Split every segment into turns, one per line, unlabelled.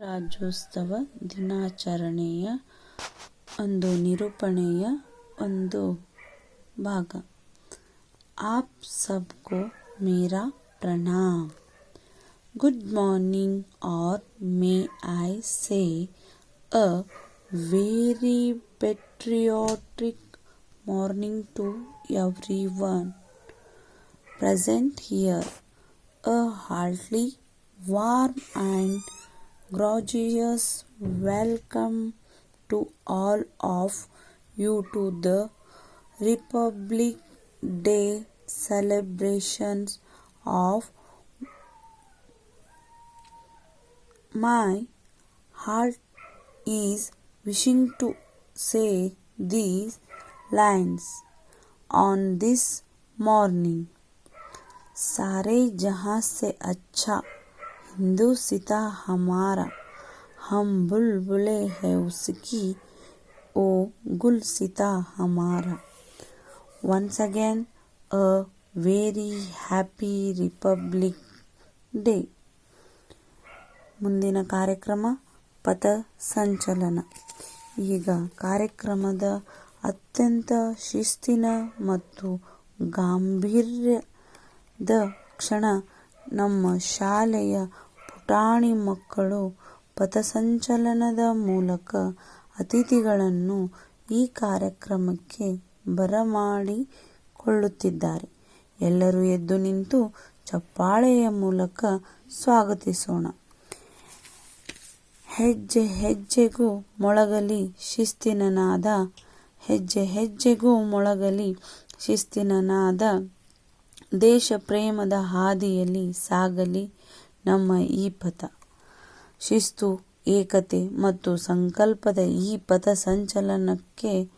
ರಾಜ್ಯೋತ್ಸವ ದಿನಾಚರಣೆಯ ಒಂದು ನಿರೂಪಣೆಯ ಒಂದು ಭಾಗ आप सबको मेरा प्रणाम गुड मॉर्निंग और मे आई से a very patriotic morning to everyone present here a heartily warm and gracious welcome to all of you to the Republic Day celebrations of my heart is wishing to say these lines on this morning. सारे जहां से अच्छा हिंदुस्ता हमारा हम बुलबुले हैं उसकी ओ गुलसिता हमारा once again a very happy republic day ಮುಂದಿನ ಕಾರ್ಯಕ್ರಮ ಪಥ ಸಂಚಲನ ಈಗ ಕಾರ್ಯಕ್ರಮದ ಅತ್ಯಂತ ಶಿಸ್ತಿನ ಮತ್ತು ಗಾಂಭೀರ್ಯದ ಕ್ಷಣ ನಮ್ಮ ಶಾಲೆಯ ಪುಟಾಣಿ ಮಕ್ಕಳು ಪಥಸಂಚಲನದ ಮೂಲಕ ಅತಿಥಿಗಳನ್ನು ಈ ಕಾರ್ಯಕ್ರಮಕ್ಕೆ ಬರಮಾಡಿಕೊಳ್ಳುತ್ತಿದ್ದಾರೆ. ಎಲ್ಲರೂ ಎದ್ದು ನಿಂತು ಚಪ್ಪಾಳೆಯ ಮೂಲಕ ಸ್ವಾಗತಿಸೋಣ. ಹೆಜ್ಜೆ ಹೆಜ್ಜೆಗೂ ಮೊಳಗಲಿ ಶಿಸ್ತಿನನಾದ ಹೆಜ್ಜೆ ಹೆಜ್ಜೆಗೂ ಮೊಳಗಲಿ ಶಿಸ್ತಿನ ನಾದ ದೇಶ ಪ್ರೇಮದ ಹಾದಿಯಲ್ಲಿ ಸಾಗಲಿ ನಮ್ಮ ಈ ಪಥ. ಶಿಸ್ತು, ಏಕತೆ ಮತ್ತು ಸಂಕಲ್ಪದ ಈ ಪಥ ಸಂಚಲನಕ್ಕೆ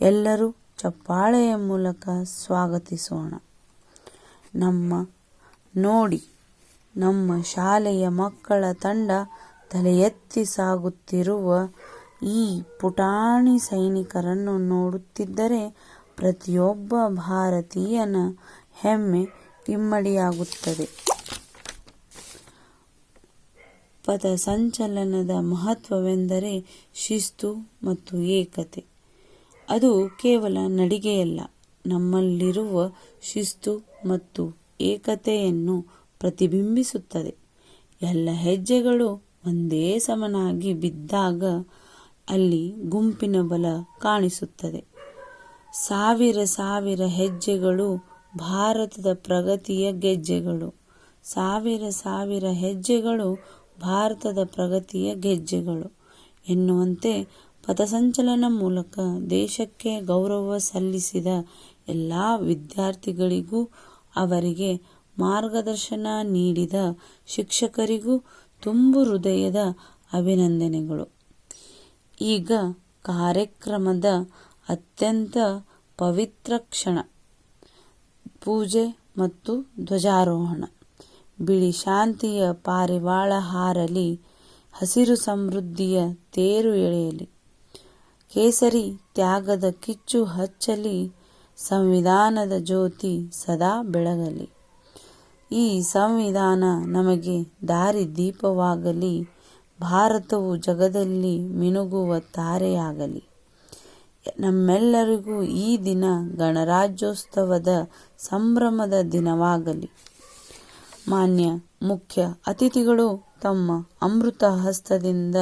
ಎಲ್ಲರೂ ಚಪ್ಪಾಳೆಯ ಮೂಲಕ ಸ್ವಾಗತಿಸೋಣ. ನಮ್ಮ ನೋಡಿ, ನಮ್ಮ ಶಾಲೆಯ ಮಕ್ಕಳ ತಂಡ ತಲೆ ಎತ್ತಿ ಸಾಗುತ್ತಿರುವ ಈ ಪುಟಾಣಿ ಸೈನಿಕರನ್ನು ನೋಡುತ್ತಿದ್ದರೆ ಪ್ರತಿಯೊಬ್ಬ ಭಾರತೀಯನ ಹೆಮ್ಮೆ ಇಮ್ಮಡಿಯಾಗುತ್ತದೆ ಪಥಸಂಚಲನದ ಮಹತ್ವವೆಂದರೆ ಶಿಸ್ತು ಮತ್ತು ಏಕತೆ. ಅದು ಕೇವಲ ನಡಿಗೆಯಲ್ಲ, ನಮ್ಮಲ್ಲಿರುವ ಶಿಸ್ತು ಮತ್ತು ಏಕತೆಯನ್ನು ಪ್ರತಿಬಿಂಬಿಸುತ್ತದೆ. ಎಲ್ಲ ಹೆಜ್ಜೆಗಳು ಒಂದೇ ಸಮನಾಗಿ ಬಿದ್ದಾಗ ಅಲ್ಲಿ ಗುಂಪಿನ ಬಲ ಕಾಣಿಸುತ್ತದೆ. ಸಾವಿರ ಸಾವಿರ ಹೆಜ್ಜೆಗಳು ಭಾರತದ ಪ್ರಗತಿಯ ಗೆಜ್ಜೆಗಳು. ಸಾವಿರ ಸಾವಿರ ಹೆಜ್ಜೆಗಳು ಭಾರತದ ಪ್ರಗತಿಯ ಗೆಜ್ಜೆಗಳು. ಎನ್ನುವಂತೆ ಪಥಸಂಚಲನ ಮೂಲಕ ದೇಶಕ್ಕೆ ಗೌರವ ಸಲ್ಲಿಸಿದ ಎಲ್ಲ ವಿದ್ಯಾರ್ಥಿಗಳಿಗೂ, ಅವರಿಗೆ ಮಾರ್ಗದರ್ಶನ ನೀಡಿದ ಶಿಕ್ಷಕರಿಗೂ ತುಂಬು ಹೃದಯದ ಅಭಿನಂದನೆಗಳು. ಈಗ ಕಾರ್ಯಕ್ರಮದ ಅತ್ಯಂತ ಪವಿತ್ರ ಕ್ಷಣ. ಪೂಜೆ ಮತ್ತು ಧ್ವಜಾರೋಹಣ. ಬಿಳಿ ಶಾಂತಿಯ ಪಾರಿವಾಳ ಹಾರಲಿ ಹಸಿರು ಸಮೃದ್ಧಿಯ ತೇರು ಎಳೆಯಲಿ. ಕೇಸರಿ ತ್ಯಾಗದ ಕಿಚ್ಚು ಹಚ್ಚಲಿ, ಸಂವಿಧಾನದ ಜ್ಯೋತಿ ಸದಾ ಬೆಳಗಲಿ. ಈ ಸಂವಿಧಾನ ನಮಗೆ ದಾರಿ ದೀಪವಾಗಲಿ, ಭಾರತವು ಜಗದಲ್ಲಿ ಮಿನುಗುವ ತಾರೆಯಾಗಲಿ. ನಮ್ಮೆಲ್ಲರಿಗೂ ಈ ದಿನ ಗಣರಾಜ್ಯೋತ್ಸವದ ಸಂಭ್ರಮದ ದಿನವಾಗಲಿ. ಮಾನ್ಯ ಮುಖ್ಯ ಅತಿಥಿಗಳು ತಮ್ಮ ಅಮೃತ ಹಸ್ತದಿಂದ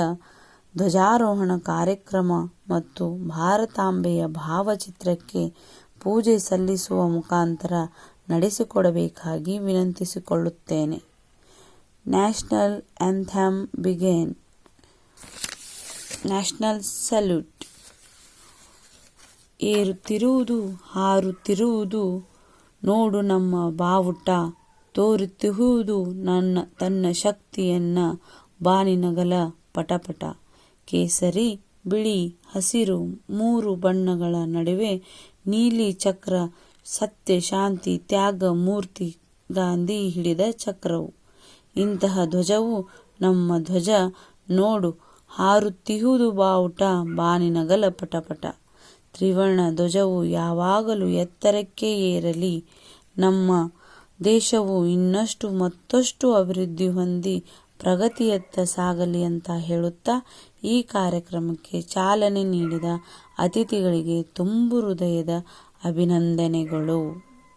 ಧ್ವಜಾರೋಹಣ ಕಾರ್ಯಕ್ರಮ ಮತ್ತು ಭಾರತಾಂಬೆಯ ಭಾವಚಿತ್ರಕ್ಕೆ ಪೂಜೆ ಸಲ್ಲಿಸುವ ಮುಖಾಂತರ ನಡೆಸಿಕೊಡಬೇಕಾಗಿ ವಿನಂತಿಸಿಕೊಳ್ಳುತ್ತೇನೆ. National anthem begin national salute ಏರುತ್ತಿರುವುದು, ಹಾರುತ್ತಿರುವುದು, ನೋಡು ನಮ್ಮ ಬಾವುಟ, ತೋರುತ್ತಿರುವುದು ನನ್ನ, ತನ್ನ ಶಕ್ತಿಯನ್ನ ಬಾನಿನಗಲ ಪಟಪಟ ಕೇಸರಿ, ಬಿಳಿ, ಹಸಿರು, ಮೂರು ಬಣ್ಣಗಳ ನಡುವೆ ನೀಲಿ ಚಕ್ರ, ಸತ್ಯ, ಶಾಂತಿ, ತ್ಯಾಗ, ಮೂರ್ತಿ, ಗಾಂಧಿ ಹಿಡಿದ ಚಕ್ರವು. ಇಂತಹ ಧ್ವಜವು ನಮ್ಮ ಧ್ವಜ, ನೋಡು ಹಾರುತ್ತಿಹುದು ಬಾವುಟ ಬಾನಿನಗಲ ಪಟಪಟ ತ್ರಿವರ್ಣ ಧ್ವಜವು ಯಾವಾಗಲೂ ಎತ್ತರಕ್ಕೆ ಏರಲಿ. ನಮ್ಮ ದೇಶವು ಇನ್ನಷ್ಟು ಮತ್ತಷ್ಟು ಅಭಿವೃದ್ಧಿ ಹೊಂದಿ ಪ್ರಗತಿಯತ್ತ ಸಾಗಲಿ ಅಂತ ಹೇಳುತ್ತಾ ಈ ಕಾರ್ಯಕ್ರಮಕ್ಕೆ ಚಾಲನೆ ನೀಡಿದ ಅತಿಥಿಗಳಿಗೆ ತುಂಬು ಹೃದಯದ ಅಭಿನಂದನೆಗಳು.